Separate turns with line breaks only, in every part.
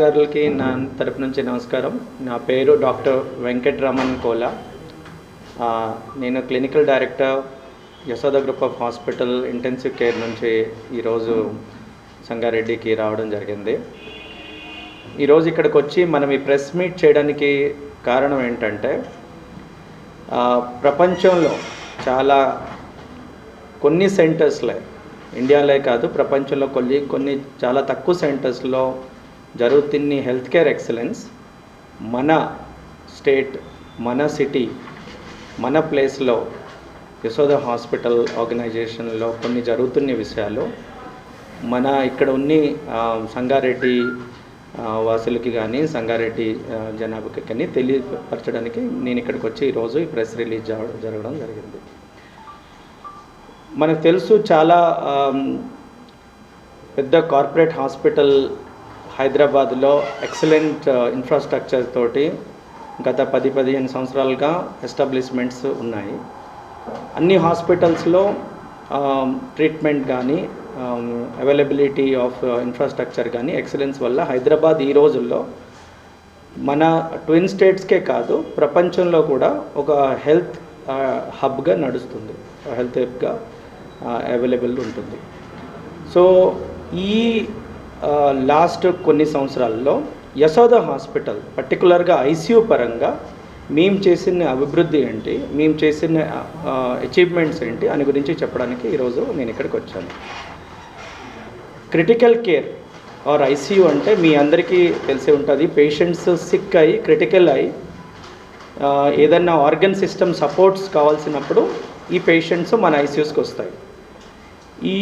గారికి నా తరపు నుంచి నమస్కారం. నా పేరు డాక్టర్ వెంకట్రామన్ కోలా. నేను clinical director Yashoda group of hospital intensive care నుంచి ఈరోజు సంగారెడ్డికి రావడం జరిగింది. ఈరోజు ఇక్కడికి వచ్చి మనం ఈ ప్రెస్ మీట్ చేయడానికి కారణం ఏంటంటే ప్రపంచంలో చాలా కొన్ని సెంటర్స్లే ఇండియాలో కాదు ప్రపంచంలో కొన్ని కొన్ని చాలా తక్కువ సెంటర్స్లో జరుగుతున్న హెల్త్ కేర్ ఎక్సలెన్స్ మన స్టేట్ మన సిటీ మన ప్లేస్లో యశోద హాస్పిటల్ ఆర్గనైజేషన్లో కొన్ని జరుగుతున్న విషయాలు. మన ఇక్కడ ఉన్ని సంగారెడ్డి వాసులకి కానీ సంగారెడ్డి జనాభాకి కానీ తెలియపరచడానికి నేను ఇక్కడికి వచ్చి ఈరోజు ఈ ప్రెస్ రిలీజ్ జరగడం జరిగింది. మనకు తెలుసు చాలా పెద్ద కార్పొరేట్ హాస్పిటల్ హైదరాబాద్లో ఎక్సలెంట్ ఇన్ఫ్రాస్ట్రక్చర్ తోటి గత పది పదిహేను సంవత్సరాలుగా ఎస్టాబ్లిష్మెంట్స్ ఉన్నాయి. అన్ని హాస్పిటల్స్లో ట్రీట్మెంట్ కానీ అవైలబిలిటీ ఆఫ్ ఇన్ఫ్రాస్ట్రక్చర్ కానీ ఎక్సలెన్స్ వల్ల హైదరాబాద్ ఈ రోజుల్లో మన ట్విన్ స్టేట్స్కే కాదు ప్రపంచంలో కూడా ఒక హెల్త్ హబ్గా నడుస్తుంది. హెల్త్ హబ్గా అవైలబుల్ ఉంటుంది. సో ఈ లాస్ట్ కొన్ని సంవత్సరాల్లో యశోద హాస్పిటల్ పర్టికులర్గా ఐసీయూ పరంగా మేము చేసిన అభివృద్ధి ఏంటి మేము చేసిన అచీవ్మెంట్స్ ఏంటి అని గురించి చెప్పడానికి ఈరోజు నేను ఇక్కడికి వచ్చాను. క్రిటికల్ కేర్ ఆర్ ఐసీయూ అంటే మీ అందరికీ తెలిసి ఉంటుంది. పేషెంట్స్ సిక్ అయ్యి క్రిటికల్ అయ్యి ఏదన్నా ఆర్గన్ సిస్టమ్ సపోర్ట్స్ కావాల్సినప్పుడు ఈ పేషెంట్స్ మన ఐసీయూస్కి వస్తాయి. ఈ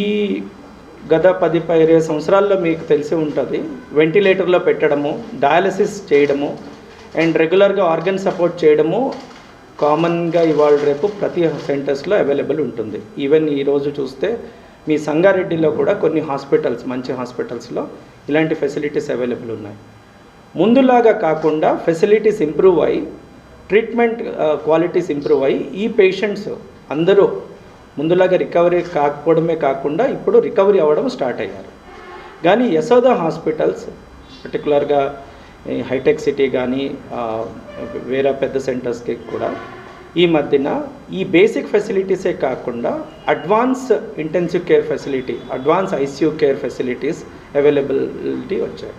గత పది ఇరవై సంవత్సరాల్లో మీకు తెలిసి ఉంటుంది. వెంటిలేటర్లో పెట్టడము డయాలసిస్ చేయడము అండ్ రెగ్యులర్గా ఆర్గన్ సపోర్ట్ చేయడము కామన్గా ఇవాళ రేపు ప్రతి సెంటర్స్లో అవైలబుల్ ఉంటుంది. ఈవెన్ ఈరోజు చూస్తే మీ సంగారెడ్డిలో కూడా కొన్ని హాస్పిటల్స్ మంచి హాస్పిటల్స్లో ఇలాంటి ఫెసిలిటీస్ అవైలబుల్ ఉన్నాయి. ముందులాగా కాకుండా ఫెసిలిటీస్ ఇంప్రూవ్ అయ్యి ట్రీట్మెంట్ క్వాలిటీస్ ఇంప్రూవ్ అయ్యి ఈ పేషెంట్స్ అందరూ ముందులాగా రికవరీ కాకపోవడమే కాకుండా ఇప్పుడు రికవరీ అవ్వడం స్టార్ట్ అయ్యారు. కానీ యశోద హాస్పిటల్స్ పర్టికులర్గా హైటెక్ సిటీ కానీ వేరే పెద్ద సెంటర్స్కి కూడా ఈ మధ్యన ఈ బేసిక్ ఫెసిలిటీసే కాకుండా advance intensive care facility advance ICU care facilities availability వచ్చాయి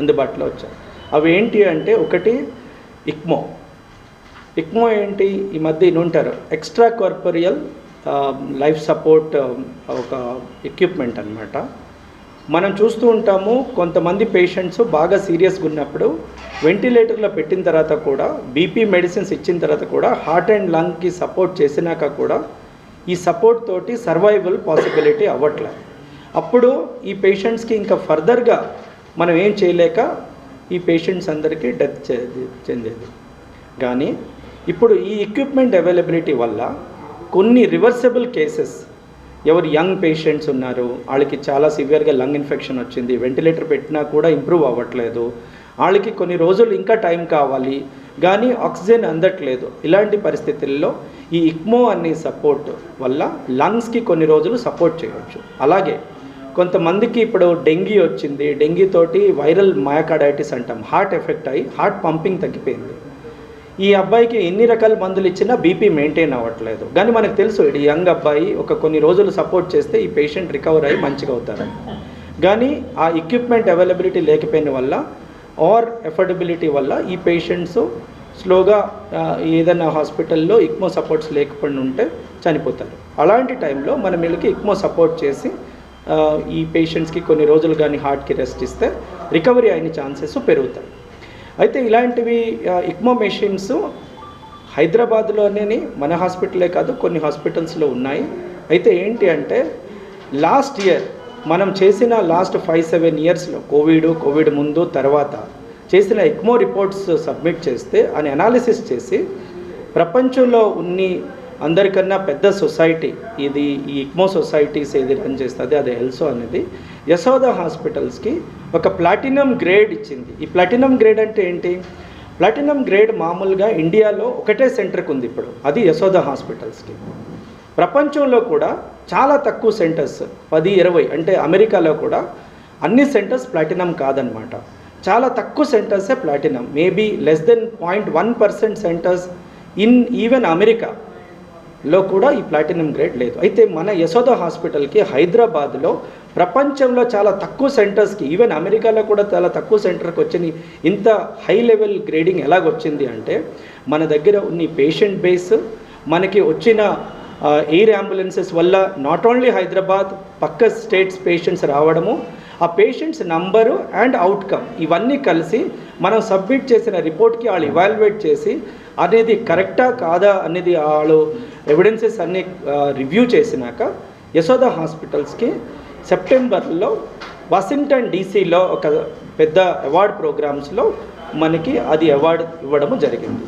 అందుబాటులో వచ్చాయి. అవి ఏంటి అంటే ఒకటి ఇక్మో. ఇక్మో ఏంటి? ఈ మధ్య ఇన్ని ఉంటారు extra corporeal Um, life support um, ఒక ఎక్విప్మెంట్ అన్నమాట. మనం చూస్తూ ఉంటాము కొంతమంది పేషెంట్స్ బాగా సీరియస్గా ఉన్నప్పుడు వెంటిలేటర్లో పెట్టిన తర్వాత కూడా బీపీ మెడిసిన్స్ ఇచ్చిన తర్వాత కూడా హార్ట్ అండ్ లంగ్కి సపోర్ట్ చేసినాక కూడా ఈ సపోర్ట్ తోటి సర్వైవల్ పాసిబిలిటీ అవ్వట్లే. అప్పుడు ఈ పేషెంట్స్కి ఇంకా ఫర్దర్గా మనం ఏం చేయలేక ఈ పేషెంట్స్ అందరికీ డెత్ చెందేది. కానీ ఇప్పుడు ఈ ఎక్విప్మెంట్ అవైలబిలిటీ వల్ల కొన్ని రివర్సబుల్ కేసెస్ ఎవరు యంగ్ పేషెంట్స్ ఉన్నారు వాళ్ళకి చాలా సివియర్గా లంగ్ ఇన్ఫెక్షన్ వచ్చింది వెంటిలేటర్ పెట్టినా కూడా ఇంప్రూవ్ అవ్వట్లేదు. వాళ్ళకి కొన్ని రోజులు ఇంకా టైం కావాలి కానీ ఆక్సిజన్ అందట్లేదు. ఇలాంటి పరిస్థితుల్లో ఈ ఇక్మో అనే సపోర్ట్ వల్ల లంగ్స్కి కొన్ని రోజులు సపోర్ట్ చేయవచ్చు అలాగే కొంతమందికి ఇప్పుడు డెంగీ వచ్చింది డెంగీ తోటి వైరల్ మయాకాడైటిస్ అంటాం. హార్ట్ ఎఫెక్ట్ అయ్యి హార్ట్ పంపింగ్ తగ్గిపోయింది. ఈ అబ్బాయికి ఎన్ని రకాల మందులు ఇచ్చినా బీపీ మెయింటైన్ అవ్వట్లేదు. కానీ మనకు తెలుసు ఈ యంగ్ అబ్బాయి ఒక కొన్ని రోజులు సపోర్ట్ చేస్తే ఈ పేషెంట్ రికవర్ అయ్యి మంచిగా అవుతారు. కానీ ఆ ఎక్విప్మెంట్ అవైలబిలిటీ లేకపోయిన వల్ల ఆర్ ఎఫర్డబిలిటీ వల్ల ఈ పేషెంట్స్ స్లోగా ఏదైనా హాస్పిటల్లో ఇక్మో సపోర్ట్స్ లేకపోయి ఉంటే చనిపోతారు. అలాంటి టైంలో మనం వీళ్ళకి ఇక్మో సపోర్ట్ చేసి ఈ పేషెంట్స్కి కొన్ని రోజులు కానీ హార్ట్కి రెస్ట్ ఇస్తే రికవరీ అయిన ఛాన్సెస్ పెరుగుతాయి. అయితే ఇలాంటివి ఇక్మో మెషిన్స్ హైదరాబాద్లోనే మన హాస్పిటలే కాదు కొన్ని హాస్పిటల్స్లో ఉన్నాయి. అయితే ఏంటి అంటే లాస్ట్ ఇయర్ మనం చేసిన లాస్ట్ ఫైవ్ సెవెన్ ఇయర్స్లో కోవిడ్ కోవిడ్ ముందు తర్వాత చేసిన ఎక్మో రిపోర్ట్స్ సబ్మిట్ చేస్తే అని అనాలిసిస్ చేసి ప్రపంచంలో ఉన్ని అందరికన్నా పెద్ద సొసైటీ ఇది ఈ ఇక్మో సొసైటీస్ ఏది రన్ చేస్తుంది అది ఎల్సో అనేది యశోద హాస్పిటల్స్కి ఒక ప్లాటినం గ్రేడ్ ఇచ్చింది. ఈ ప్లాటినం గ్రేడ్ అంటే ఏంటి? ప్లాటినం గ్రేడ్ మామూలుగా ఇండియాలో ఒకటే సెంటర్కి ఉంది ఇప్పుడు అది యశోద హాస్పిటల్స్కి. ప్రపంచంలో కూడా చాలా తక్కువ సెంటర్స్ పది ఇరవై అంటే అమెరికాలో కూడా అన్ని సెంటర్స్ ప్లాటినం కాదనమాట. చాలా తక్కువ సెంటర్సే platinum maybe less than point one percent centres in even America. లో కూడా ఈ ప్లాటినం గ్రేడ్ లేదు. అయితే మన యశోద హాస్పిటల్కి హైదరాబాద్లో ప్రపంచంలో చాలా తక్కువ సెంటర్స్కి ఈవెన్ అమెరికాలో కూడా చాలా తక్కువ సెంటర్కి వచ్చిన ఇంత హై లెవెల్ గ్రేడింగ్ ఎలాగొచ్చింది అంటే మన దగ్గర ఉన్న పేషెంట్ బేస్ మనకి వచ్చిన ఎయిర్ అంబులెన్సెస్ వల్ల నాట్ ఓన్లీ హైదరాబాద్ పక్క స్టేట్స్ పేషెంట్స్ రావడము ఆ పేషెంట్స్ నంబరు అండ్ అవుట్కమ్ ఇవన్నీ కలిసి మనం సబ్మిట్ చేసిన రిపోర్ట్కి వాళ్ళు ఇవాల్యుయేట్ చేసి అనేది కరెక్టా కాదా? అనేది వాళ్ళు ఎవిడెన్సెస్ అన్ని రివ్యూ చేసినాక యశోద హాస్పిటల్స్కి సెప్టెంబర్లో వాషింగ్టన్ డీసీలో ఒక పెద్ద అవార్డ్ ప్రోగ్రామ్స్లో మనకి అది అవార్డు ఇవ్వడము జరిగింది.